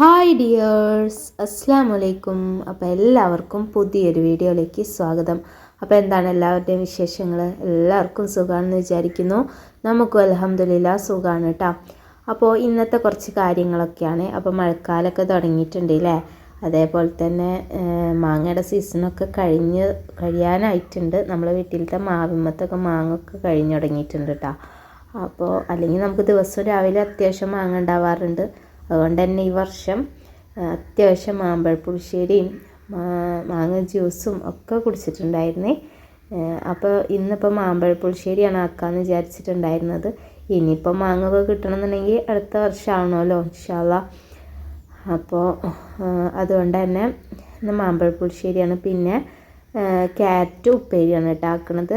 Hi dears അസ്സാം വലൈക്കും അപ്പോൾ എല്ലാവർക്കും പുതിയൊരു വീഡിയോയിലേക്ക് സ്വാഗതം. അപ്പോൾ എന്താണ് എല്ലാവരുടെയും വിശേഷങ്ങൾ എല്ലാവർക്കും സുഖമാണെന്ന് വിചാരിക്കുന്നു. നമുക്കും അലഹമ്മദില്ല സുഖമാണ് കേട്ടോ. അപ്പോൾ ഇന്നത്തെ കുറച്ച് കാര്യങ്ങളൊക്കെയാണ്. അപ്പോൾ മഴക്കാലമൊക്കെ തുടങ്ങിയിട്ടുണ്ട് അല്ലേ അതേപോലെ തന്നെ മാങ്ങയുടെ സീസണൊക്കെ കഴിഞ്ഞ് കഴിയാനായിട്ടുണ്ട്. നമ്മളെ വീട്ടിലത്തെ മാവിമത്തൊക്കെ മാങ്ങൊക്കെ കഴിഞ്ഞ് തുടങ്ങിയിട്ടുണ്ട് കേട്ടോ. അപ്പോൾ അല്ലെങ്കിൽ നമുക്ക് ദിവസവും രാവിലെ അത്യാവശ്യം മാങ്ങ ഉണ്ടാവാറുണ്ട്. അതുകൊണ്ട് തന്നെ ഈ വർഷം അത്യാവശ്യം മാമ്പഴ പുളിശ്ശേരിയും മാങ്ങ ജ്യൂസും ഒക്കെ കുടിച്ചിട്ടുണ്ടായിരുന്നേ. അപ്പോൾ ഇന്നിപ്പോൾ മാമ്പഴ പുളിശ്ശേരിയാണ് ആക്കാമെന്ന് വിചാരിച്ചിട്ടുണ്ടായിരുന്നത്. ഇനിയിപ്പോൾ മാങ്ങ ഒക്കെ കിട്ടണമെന്നുണ്ടെങ്കിൽ അടുത്ത വർഷമാണല്ലോ ഇൻഷാല്ല അപ്പോൾ അതുകൊണ്ട് തന്നെ ഇന്ന് മാമ്പഴ പുളിശ്ശേരിയാണ്. പിന്നെ ക്യാരറ്റ് ഉപ്പേരിയാണ് കേട്ടോ ആക്കണത്.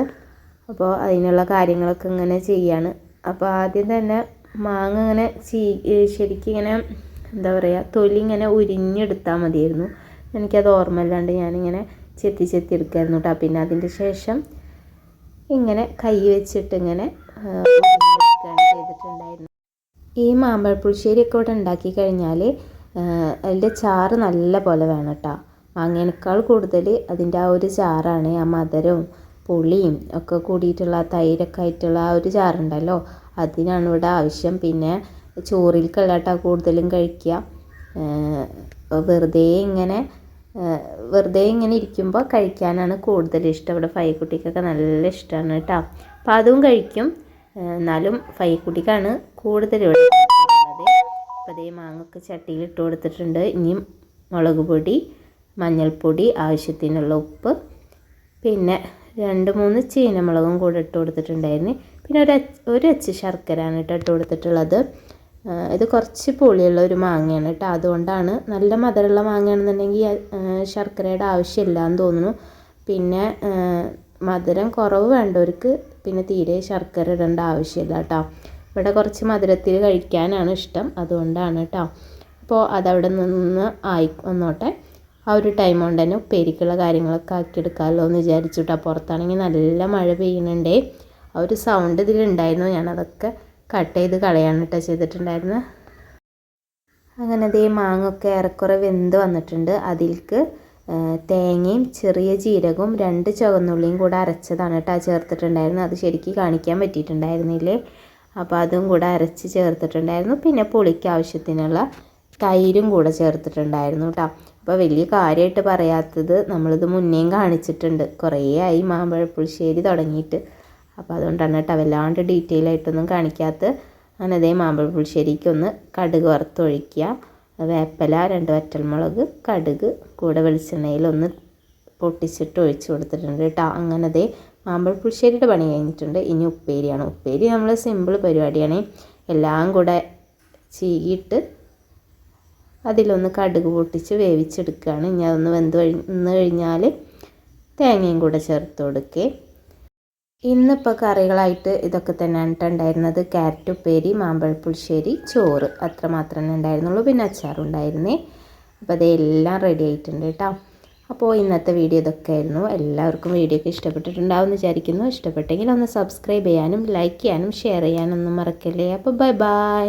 അപ്പോൾ അതിനുള്ള കാര്യങ്ങളൊക്കെ ഇങ്ങനെ ചെയ്യാണ്. അപ്പോൾ ആദ്യം തന്നെ മാങ്ങ ഇങ്ങനെ ചീ ശരിക്കും ഇങ്ങനെ എന്താ പറയുക തൊലി ഇങ്ങനെ ഉരിഞ്ഞെടുത്താൽ മതിയായിരുന്നു. എനിക്കത് ഓർമ്മയില്ലാണ്ട് ഞാനിങ്ങനെ ചെത്തി ചെത്തി എടുക്കായിരുന്നു കേട്ടോ പിന്നെ അതിന്റെ ശേഷം ഇങ്ങനെ കൈ വെച്ചിട്ട് ഇങ്ങനെ ചെയ്തിട്ടുണ്ടായിരുന്നു. ഈ മാമ്പഴപ്പുളിശ്ശേരിയൊക്കെ ഇവിടെ ഉണ്ടാക്കി കഴിഞ്ഞാൽ അതിന്റെ ചാറ് നല്ല പോലെ വേണം കേട്ടോ മാങ്ങേനേക്കാൾ കൂടുതൽ അതിന്റെ ആ ഒരു ചാറാണ് ആ മധുരവും പുളിയും ഒക്കെ കൂടിയിട്ടുള്ള തൈരൊക്കെ ആയിട്ടുള്ള ആ ഒരു ചാറുണ്ടല്ലോ. അതിനാണ് ഇവിടെ ആവശ്യം. പിന്നെ ചോറിൽക്കല്ല കേട്ടോ കൂടുതലും കഴിക്കുക. വെറുതെ ഇങ്ങനെ വെറുതെ ഇങ്ങനെ ഇരിക്കുമ്പോൾ കഴിക്കാനാണ് കൂടുതൽ ഇഷ്ടം. ഇവിടെ ഫൈക്കുട്ടിക്കൊക്കെ നല്ല ഇഷ്ടമാണ് കേട്ടോ. അപ്പോൾ അതും കഴിക്കും. എന്നാലും ഫൈക്കുട്ടിക്കാണ് കൂടുതൽ ഇവിടെ അപ്പോൾ അതേ മാങ്ങൊക്കെ ചട്ടിയിൽ ഇട്ട് കൊടുത്തിട്ടുണ്ട്. ഇനിയും മുളക് പൊടി മഞ്ഞൾപ്പൊടി ആവശ്യത്തിനുള്ള ഉപ്പ്. പിന്നെ രണ്ട് മൂന്ന് ചീനമുളകും കൂടെ ഇട്ട് കൊടുത്തിട്ടുണ്ടായിരുന്നു. പിന്നെ ഒരു ഒരു അച്ച് ശർക്കരയാണ് കേട്ടോ ഇട്ട് കൊടുത്തിട്ടുള്ളത്. ഇത് കുറച്ച് പുളിയുള്ള ഒരു മാങ്ങയാണ് കേട്ടോ. അതുകൊണ്ടാണ് നല്ല മധുരമുള്ള മാങ്ങയാണെന്നുണ്ടെങ്കിൽ ശർക്കരയുടെ ആവശ്യമില്ല എന്ന് തോന്നുന്നു. പിന്നെ മധുരം കുറവ് വേണ്ടവർക്ക് പിന്നെ തീരെ ശർക്കര ഇടേണ്ട ആവശ്യമില്ല കേട്ടോ. ഇവിടെ കുറച്ച് മധുരത്തിൽ കഴിക്കാനാണ് ഇഷ്ടം. അതുകൊണ്ടാണ് കേട്ടോ. അപ്പോൾ അതവിടെ നിന്ന് ആയി വന്നോട്ടെ. ആ ഒരു ടൈം കൊണ്ട് തന്നെ ഉപ്പേരിക്കുള്ള കാര്യങ്ങളൊക്കെ ആക്കിയെടുക്കാമല്ലോ എന്ന് വിചാരിച്ചു കേട്ടോ പുറത്താണെങ്കിൽ നല്ല മഴ പെയ്യുന്നുണ്ടേ ആ ഒരു സൗണ്ട് ഇതിലുണ്ടായിരുന്നു. ഞാനതൊക്കെ കട്ട് ചെയ്ത് കളയാണ് കേട്ടോ ചെയ്തിട്ടുണ്ടായിരുന്നത് അങ്ങനെ അതേ മാങ്ങൊക്കെ ഏറെക്കുറെ വെന്ത് വന്നിട്ടുണ്ട്. അതിലേക്ക് തേങ്ങയും ചെറിയ ജീരകവും രണ്ട് ചുവന്നുള്ളിയും കൂടെ അരച്ചതാണ് കേട്ടോ ചേർത്തിട്ടുണ്ടായിരുന്നത് അത് ശരിക്കും കാണിക്കാൻ പറ്റിയിട്ടുണ്ടായിരുന്നില്ലേ? അപ്പോൾ അതും കൂടെ അരച്ച് ചേർത്തിട്ടുണ്ടായിരുന്നു. പിന്നെ പുളിക്ക് ആവശ്യത്തിനുള്ള തൈരും കൂടെ ചേർത്തിട്ടുണ്ടായിരുന്നു കേട്ടോ അപ്പോൾ വലിയ കാര്യമായിട്ട് പറയാത്തത് നമ്മളിത് മുന്നേയും കാണിച്ചിട്ടുണ്ട്. കുറേ ആയി മാമ്പഴപ്പുളിശ്ശേരി തുടങ്ങിയിട്ട് അപ്പോൾ അതുകൊണ്ടാണ് കേട്ടോ വല്ലാണ്ട് ഡീറ്റെയിൽ ആയിട്ടൊന്നും കാണിക്കാത്ത അങ്ങനെ അതേ മാമ്പഴ പുളിശ്ശേരിക്ക് ഒന്ന് കടുക് വറുത്തൊഴിക്കുക വേപ്പല രണ്ട് വറ്റൽമുളക് കടുക് കൂടെ വെളിച്ചെണ്ണയിലൊന്ന് പൊട്ടിച്ചിട്ട് ഒഴിച്ച് കൊടുത്തിട്ടുണ്ട് കേട്ടോ. അങ്ങനെ അതേ മാമ്പഴ പുളിശ്ശേരിയുടെ പണി കഴിഞ്ഞിട്ടുണ്ട്. ഇനി ഉപ്പേരിയാണ്. ഉപ്പേരി നമ്മൾ സിമ്പിൾ പരിപാടിയാണ്. എല്ലാം കൂടെ ചീകിയിട്ട് അതിലൊന്ന് കടുക് പൊട്ടിച്ച് വേവിച്ചെടുക്കുകയാണ്. ഇനി അതൊന്ന് വെന്ത് കഴിഞ്ഞ് കഴിഞ്ഞാൽ തേങ്ങയും കൂടെ ചേർത്ത് കൊടുക്കേ. ഇന്നിപ്പോൾ കറികളായിട്ട് ഇതൊക്കെ തന്നെയാണ് ഉണ്ടായിരുന്നത്. ക്യാരറ്റ് ഉപ്പേരി മാമ്പഴപ്പുളിശ്ശേരി ചോറ്. അത്ര മാത്രമേ ഉണ്ടായിരുന്നുള്ളൂ. പിന്നെ അച്ചാറുണ്ടായിരുന്നേ അപ്പോൾ അതെല്ലാം റെഡി ആയിട്ടുണ്ട് കേട്ടോ അപ്പോൾ ഇന്നത്തെ വീഡിയോ ഇതൊക്കെ ആയിരുന്നു എല്ലാവർക്കും വീഡിയോ ഒക്കെ ഇഷ്ടപ്പെട്ടിട്ടുണ്ടാവുമെന്ന് വിചാരിക്കുന്നു. ഇഷ്ടപ്പെട്ടെങ്കിൽ ഒന്ന് സബ്സ്ക്രൈബ് ചെയ്യാനും ലൈക്ക് ചെയ്യാനും ഷെയർ ചെയ്യാനൊന്നും മറക്കല്ലേ. അപ്പോൾ ബൈ ബൈ